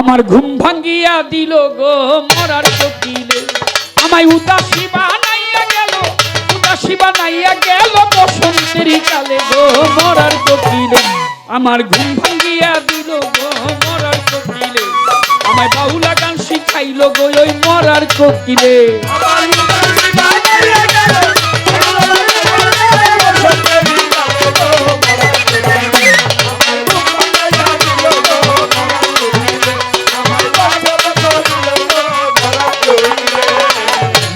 আমার ঘুম ভাঙ্গিয়া দিল গো মরার কোকিলে। আমায় উদাসী বানাইয়া গেল, উদাসী বানাইয়া গেল বসন্তের কালে গো মরার কোকিলে। আমার ঘুম ভাঙ্গিয়া দিল গো মরার কোকিলে। আমায় বাউলা গান শিখাইল গো ওই মরার কোকিলে।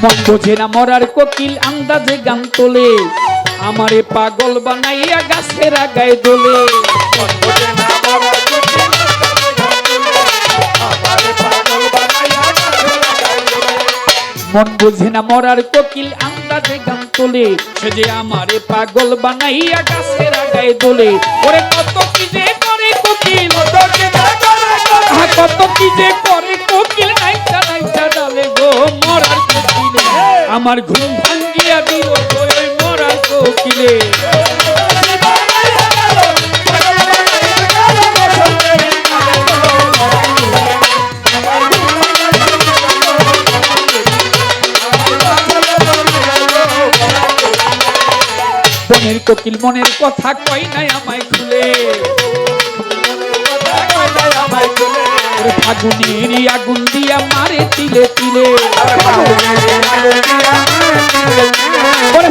মন না মরার কোকিল, আন্দাজে গান তোলে। আমারে পাগল বানাইয়া গাছের আগায় দোলে। মন বোঝে না মরার কোকিল, আন্দাজে গান তোলে। সে যে আমারে পাগল বানাইয়া গাছের আগায় দোলে। ওরে কত আমার ঘুম ভাঙ্গিয়া গো ওই মরার কোকিলে। কোকিল মনের কথা কই নাই আমায় খুলে। ফাগুনের আগুন দিয়া মারে তিলে তিলে।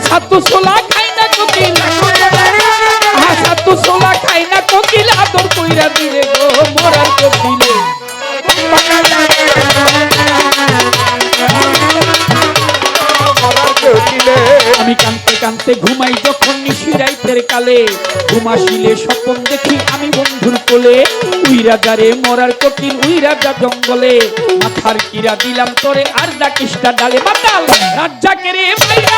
ছাত্র সোলা খাই আমি কানতে কানতে ঘুমাই যখন নিশিরাইতের কালে। ঘুমাসিলে স্বপ্ন দেখি আমি বন্ধুর কোলে। উই রাজারে মরার কঠিন, উই রাজা জঙ্গলে। মাথার কিরা দিলাম তোরে, আর ডাকিসটা ডালে মাতাল রাজ্জাকে রে মাইরা